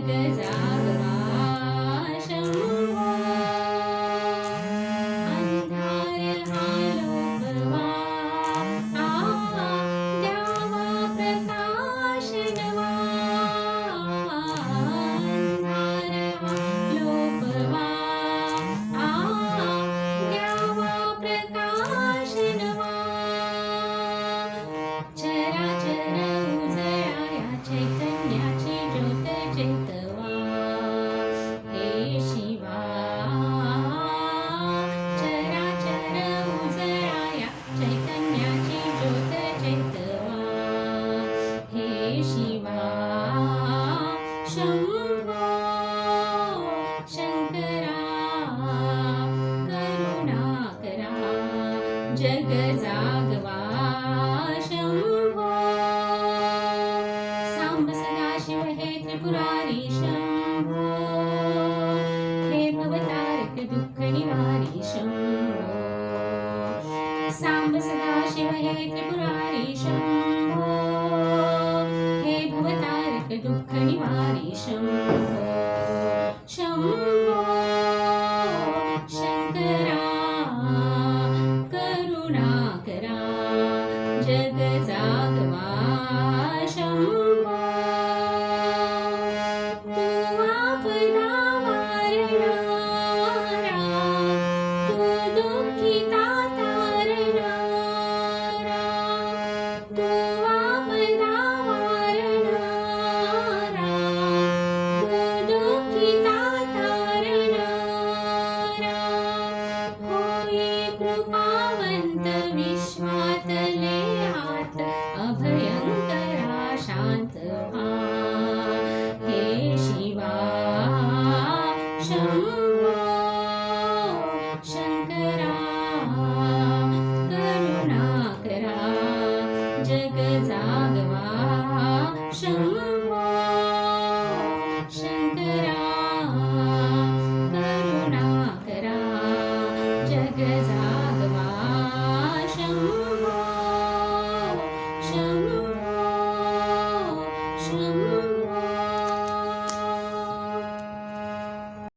que ya. जगजागवा Shambho Samba Sadashiv हे त्रिपुरारी शम्भो हे भवतारक दुःखनिवारी शम्भो साम्ब सदाशिव हे त्रिपुरारी शम्भो हे भवतारक शम्भो जग जागवा अभयंकरा शांत व्हा हे शिवा शंभो शंकरा करुणाकरा जग जागवा शंभो शंकरा करुणाकरा जग जागवा Oh.